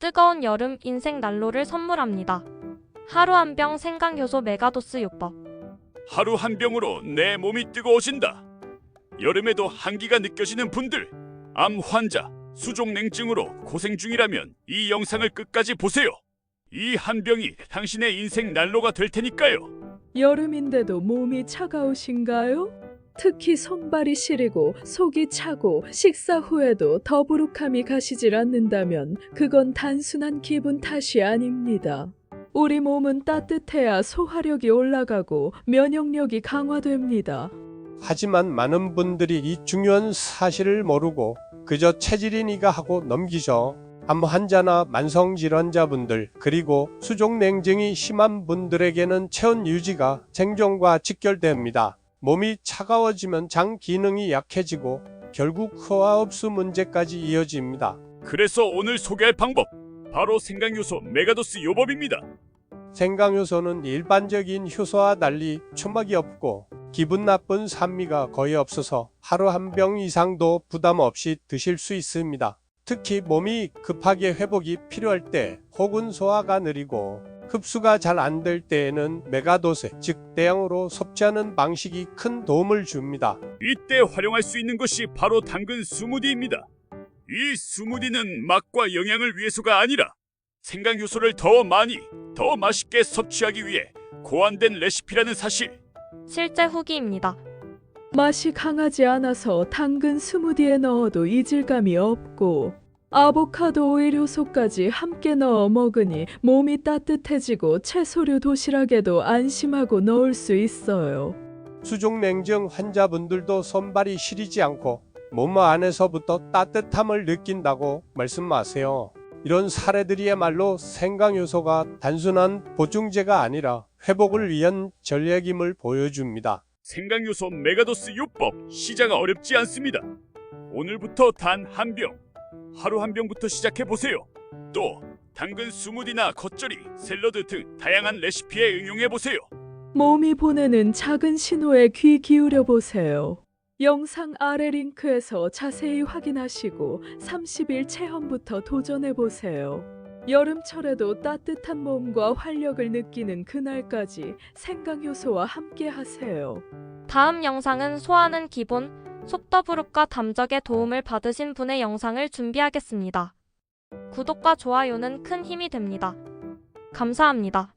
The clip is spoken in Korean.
뜨거운 여름 인생 난로를 선물합니다. 하루 한 병 생강효소 메가도스 요법. 하루 한 병으로 내 몸이 뜨거워진다. 여름에도 한기가 느껴지는 분들, 암 환자, 수족냉증으로 고생 중이라면 이 영상을 끝까지 보세요. 이 한 병이 당신의 인생 난로가 될 테니까요. 여름인데도 몸이 차가우신가요? 특히 손발이 시리고 속이 차고 식사 후에도 더부룩함이 가시질 않는다면 그건 단순한 기분 탓이 아닙니다. 우리 몸은 따뜻해야 소화력이 올라가고 면역력이 강화됩니다. 하지만 많은 분들이 이 중요한 사실을 모르고 그저 체질이니까 하고 넘기죠. 암 환자나 만성 질환자분들 그리고 수족 냉증이 심한 분들에게는 체온 유지가 생존과 직결됩니다. 몸이 차가워지면 장 기능이 약해지고 결국 소화 흡수 문제까지 이어집니다. 그래서 오늘 소개할 방법, 바로 생강효소 메가도스 요법입니다. 생강효소는 일반적인 효소와 달리 초막이 없고 기분 나쁜 산미가 거의 없어서 하루 한 병 이상도 부담 없이 드실 수 있습니다. 특히 몸이 급하게 회복이 필요할 때 혹은 소화가 느리고 흡수가 잘 안 될 때에는 메가도스 즉 대량으로 섭취하는 방식이 큰 도움을 줍니다. 이때 활용할 수 있는 것이 바로 당근 스무디입니다. 이 스무디는 맛과 영양을 위해서가 아니라 생강 효소를 더 많이, 더 맛있게 섭취하기 위해 고안된 레시피라는 사실. 실제 후기입니다. 맛이 강하지 않아서 당근 스무디에 넣어도 이질감이 없고 아보카도 오일 효소까지 함께 넣어 먹으니 몸이 따뜻해지고 채소류 도시락에도 안심하고 넣을 수 있어요. 수족냉증 환자분들도 손발이 시리지 않고 몸 안에서부터 따뜻함을 느낀다고 말씀하세요. 이런 사례들이야말로 생강효소가 단순한 보충제가 아니라 회복을 위한 전략임을 보여줍니다. 생강효소 메가도스 요법 시작 어렵지 않습니다. 오늘부터 단 한 병, 하루 한 병부터 시작해 보세요. 또 당근 스무디나 겉절이, 샐러드 등 다양한 레시피에 응용해 보세요. 몸이 보내는 작은 신호에 귀 기울여 보세요. 영상 아래 링크에서 자세히 확인하시고 30일 체험부터 도전해 보세요. 여름철에도 따뜻한 몸과 활력을 느끼는 그날까지 생강 효소와 함께 하세요. 다음 영상은 소화는 기본, 속더부룩과 담적에 도움을 받으신 분의 영상을 준비하겠습니다. 구독과 좋아요는 큰 힘이 됩니다. 감사합니다.